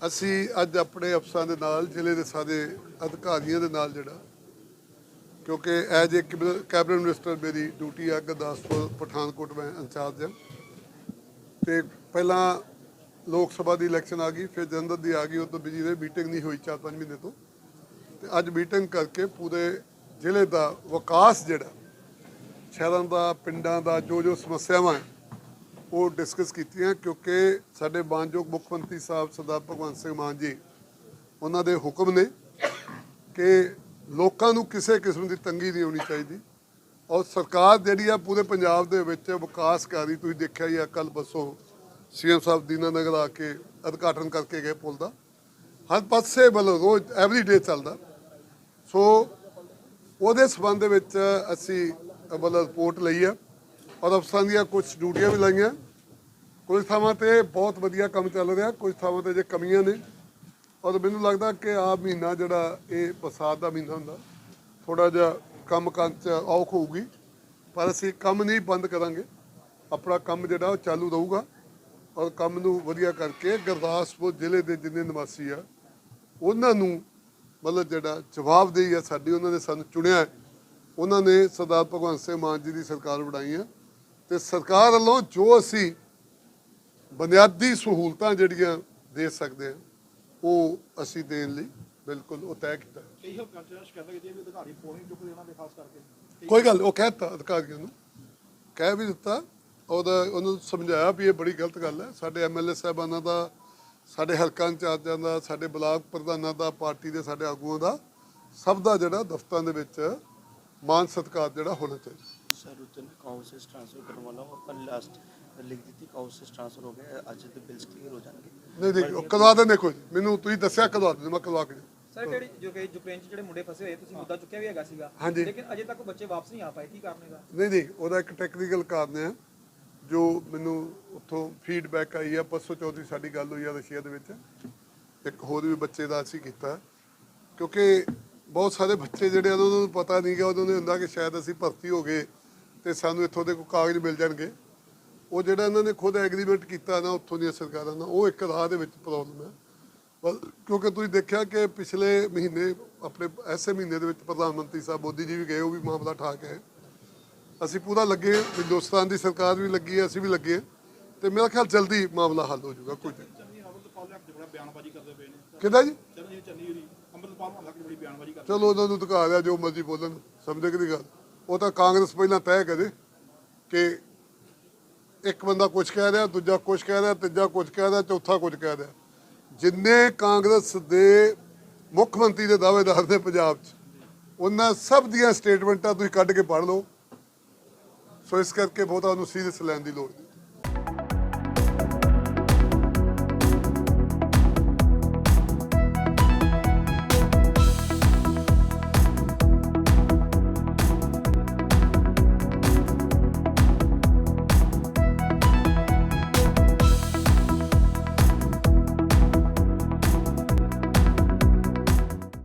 ਅਸੀਂ ਅੱਜ ਆਪਣੇ ਅਫਸਰਾਂ ਦੇ ਨਾਲ, ਜ਼ਿਲ੍ਹੇ ਦੇ ਸਾਰੇ ਅਧਿਕਾਰੀਆਂ ਦੇ ਨਾਲ ਜਿਹੜਾ, ਕਿਉਂਕਿ ਐਜ ਏ ਕੈਬਨਿਟ ਮਿਨਿਸਟਰ ਮੇਰੀ ਡਿਊਟੀ ਆ ਗੁਰਦਾਸਪੁਰ, ਪਠਾਨਕੋਟ ਮੈਂ ਇੰਚਾਰਜ ਹਾਂ। ਤੇ ਪਹਿਲਾਂ ਲੋਕ ਸਭਾ ਦੀ ਇਲੈਕਸ਼ਨ ਆ ਗਈ, ਫਿਰ ਜਨਰਲ ਦੀ ਆ ਗਈ ਉਹ ਤੋਂ ਬਿਜ਼ੀ ਰਹੇ ਮੀਟਿੰਗ ਨਹੀਂ ਹੋਈ 4-5 ਮਹੀਨੇ ਤੋਂ। ਤੇ ਅੱਜ ਮੀਟਿੰਗ ਕਰਕੇ ਪੂਰੇ ਜ਼ਿਲ੍ਹੇ ਦਾ ਵਿਕਾਸ ਜਿਹੜਾ, ਸ਼ਹਿਰਾਂ ਦਾ, ਪਿੰਡਾਂ ਦਾ ਜੋ ਜੋ ਸਮੱਸਿਆਵਾਂ ਹੈ ਉਹ ਡਿਸਕਸ ਕੀਤੀਆਂ ਕਿਉਂਕਿ ਸਾਡੇ ਮਾਨਯੋਗ ਮੁੱਖ ਮੰਤਰੀ ਸਾਹਿਬ ਸਰਦਾਰ ਭਗਵੰਤ ਸਿੰਘ ਮਾਨ ਜੀ, ਉਹਨਾਂ ਦੇ ਹੁਕਮ ਨੇ ਕਿ ਲੋਕਾਂ ਨੂੰ ਕਿਸੇ ਕਿਸਮ ਦੀ ਤੰਗੀ ਨਹੀਂ ਹੋਣੀ ਚਾਹੀਦੀ। ਔਰ ਸਰਕਾਰ ਜਿਹੜੀ ਆ ਪੂਰੇ ਪੰਜਾਬ ਦੇ ਵਿੱਚ ਵਿਕਾਸ ਕਰ ਰਹੀ ਤੁਸੀਂ ਦੇਖਿਆ ਹੀ ਆ ਕੱਲ ਬਸੋਂ ਸੀਐਮ ਸਾਹਿਬ ਦੀਨਾਨਗਰ ਆ ਕੇ ਉਦਘਾਟਨ ਕਰਕੇ ਗਏ ਪੁਲ ਦਾ। ਹਰ ਪਾਸੇ ਵੱਲੋਂ ਰੋਜ਼ ਐਵਰੀ ਡੇ ਚੱਲਦਾ। ਸੋ ਉਹਦੇ ਸਬੰਧ ਵਿੱਚ ਅਸੀਂ ਮਤਲਬ ਰਿਪੋਰਟ ਲਈ ਆ। ਔਰ ਅਫਸਰਾਂ ਦੀਆਂ ਕੁਝ ਡਿਊਟੀਆਂ ਵੀ ਲਾਈਆਂ। ਕੁਝ ਥਾਵਾਂ ਤੇ ਬਹੁਤ ਵਧੀਆ ਕੰਮ ਚੱਲ ਰਿਹਾ, ਕੁਝ ਥਾਵਾਂ ਤੇ ਜੇ ਕਮੀਆਂ ਨੇ। ਔਰ ਮੈਨੂੰ ਲੱਗਦਾ ਕਿ ਆ ਮਹੀਨਾ ਜਿਹੜਾ ਇਹ ਬਰਸਾਤ ਦਾ ਮਹੀਨਾ ਹੁੰਦਾ ਥੋੜਾ ਜਿਹਾ ਕੰਮ ਕਰਨ ਚ ਔਖ ਹੋਊਗੀ। ਪਰ ਅਸੀਂ ਕੰਮ ਨਹੀਂ ਬੰਦ ਕਰਾਂਗੇ। ਆਪਣਾ ਕੰਮ ਜਿਹੜਾ ਉਹ ਚਾਲੂ ਰਹੂਗਾ। ਔਰ ਕੰਮ ਨੂੰ ਵਧੀਆ ਕਰਕੇ ਗੁਰਦਾਸਪੁਰ ਜ਼ਿਲ੍ਹੇ ਦੇ ਜਿੰਨੇ ਨਿਵਾਸੀ ਆ, ਉਹਨਾਂ ਨੂੰ ਮਤਲਬ ਜਿਹੜਾ ਜਵਾਬਦੇਹੀ ਆ ਸਾਡੀ, ਉਹਨਾਂ ਨੇ ਸਾਨੂੰ ਚੁਣਿਆ ਉਹਨਾਂ ਨੇ ਸਰਦਾਰ ਭਗਵੰਤ ਸਿੰਘ ਮਾਨ ਜੀ ਦੀ ਸਰਕਾਰ ਬਣਾਈ ਹੈ ਤੇ ਸਰਕਾਰ ਵੱਲੋਂ ਜੋ ਅਸੀਂ ਬੁਨਿਆਦੀ ਸਹੂਲਤਾਂ ਜਿਹੜੀਆਂ ਦੇ ਸਕਦੇ ਆ ਉਹ ਅਸੀਂ ਦੇਣ ਲਈ ਬਿਲਕੁਲ ਉਹ ਤੈਅ ਕੀਤਾ। ਕਈ ਕੋਈ ਗੱਲ ਉਹ ਕਹਿਤਾ ਅਧਿਕਾਰੀਆਂ ਨੂੰ। ਕਹਿ ਵੀ ਦਿੱਤਾ ਉਹਦਾ ਉਹਨੂੰ ਸਮਝਾਇਆ ਵੀ ਇਹ ਬੜੀ ਗਲਤ ਗੱਲ ਹੈ। ਸਾਡੇ ਐਮਐਲਏ ਸਾਹਿਬਾਨਾਂ ਦਾ ਸਾਡੇ ਹਲਕਾਂ ਇੰਚਾਰਜਾਂ ਦਾ ਸਾਡੇ ਬਲਾਕ ਪ੍ਰਧਾਨਾਂ ਦਾ ਪਾਰਟੀ ਦੇ ਸਾਡੇ ਆਗੂਆਂ ਦਾ ਸਭ ਦਾ ਜਿਹੜਾ ਦਫ਼ਤਰਾਂ ਦੇ ਵਿੱਚ ਮਾਨ ਸਤਕਾਰ ਜਿਹੜਾ ਹੋਣਾ ਚਾਹੀਦਾ। ਸਰ ਉਤਨ ਕਾਉਂਸਲ ਟ੍ਰਾਂਸਫਰ ਕਰਵਾਉਣਾ ਉਹ ਲਾਸਟ ਲਿਖ ਦਿੱਤੀ ਕਾਉਸ ਟ੍ਰਾਂਸਫਰ ਹੋ ਗਿਆ ਅੱਜ ਦੇ ਬਿਲਸ ਕਲੀਅਰ ਹੋ ਜਾਣਗੇ। ਨਹੀਂ ਮੈਨੂੰ ਤੁਸੀਂ ਸਾਡੀ ਗੱਲ ਹੋਈ ਆ ਰਸ਼ੀਆ ਦੇ ਵਿੱਚ। ਇੱਕ ਹੋਰ ਵੀ ਬੱਚੇ ਦਾ ਅਸੀਂ ਕੀਤਾ। ਕਿਉਂਕਿ ਬਹੁਤ ਸਾਰੇ ਬੱਚੇ ਜਿਹੜੇ ਪਤਾ ਨਹੀਂ ਗਿਆ ਉਹਨਾਂ ਨੂੰ ਹੁੰਦਾ ਕਿ ਸ਼ਾਇਦ ਅਸੀਂ ਭਰਤੀ ਹੋ ਗਏ ਤੇ ਸਾਨੂੰ ਇੱਥੋਂ ਦੇ ਕਾਗਜ਼ ਮਿਲ ਜਾਣਗੇ। ਉਹ ਜਿਹੜਾ ਇਹਨਾਂ ਨੇ ਖੁਦ ਐਗਰੀਮੈਂਟ ਕੀਤਾ ਨਾ ਉੱਥੋਂ ਦੀਆਂ ਸਰਕਾਰਾਂ ਨਾਲ ਉਹ ਇੱਕ ਰਾਹ ਦੇ ਵਿੱਚ ਪ੍ਰੋਬਲਮ ਹੈ। ਬਸ ਕਿਉਂਕਿ ਤੁਸੀਂ ਦੇਖਿਆ ਕਿ ਪਿਛਲੇ ਮਹੀਨੇ ਆਪਣੇ ਐਸੇ ਮਹੀਨੇ ਦੇ ਵਿੱਚ ਪ੍ਰਧਾਨ ਮੰਤਰੀ ਸਾਹਿਬ ਮੋਦੀ ਜੀ ਵੀ ਗਏ ਉਹ ਵੀ ਮਾਮਲਾ ਠਾ ਕੇ ਅਸੀਂ ਪੂਰਾ ਲੱਗੇ ਹਿੰਦੁਸਤਾਨ ਦੀ ਸਰਕਾਰ ਵੀ ਲੱਗੀ ਹੈ ਅਸੀਂ ਵੀ ਲੱਗੇ। ਤੇ ਮੇਰਾ ਖਿਆਲ ਜਲਦੀ ਮਾਮਲਾ ਹੱਲ ਹੋ ਜਾਊਗਾ ਕੋਈ ਨਹੀਂ। ਕਿਹਦਾ ਜੀ? ਚਲੋ ਉਹਨਾਂ ਨੂੰ ਦਿਖਾ ਲਿਆ ਜੋ ਮਰਜ਼ੀ ਬੋਲਣ ਸਮਝੇ ਕਿ ਦੀ ਗੱਲ। ਉਹ ਤਾਂ ਕਾਂਗਰਸ ਪਹਿਲਾਂ ਤੈਅ ਕਰੇ ਕਿ ਇੱਕ ਬੰਦਾ ਕੁਝ ਕਹਿ ਰਿਹਾ, ਦੂਜਾ ਕੁਝ ਕਹਿ ਰਿਹਾ, ਤੀਜਾ ਕੁਝ ਕਹਿ ਰਿਹਾ, ਚੌਥਾ ਕੁਝ ਕਹਿ ਰਿਹਾ। ਜਿੰਨੇ ਕਾਂਗਰਸ ਦੇ ਮੁੱਖ ਮੰਤਰੀ ਦੇ ਦਾਅਵੇਦਾਰ ਨੇ ਪੰਜਾਬ 'ਚ, ਉਹਨਾਂ ਸਭ ਦੀਆਂ ਸਟੇਟਮੈਂਟਾਂ ਤੁਸੀਂ ਕੱਢ ਕੇ ਪੜ੍ਹ ਲਓ। ਸੋ ਇਸ ਕਰਕੇ ਬਹੁਤਾ ਉਹਨੂੰ ਸੀਰੀਅਸ ਲੈਣ ਦੀ ਲੋੜ ਨਹੀਂ।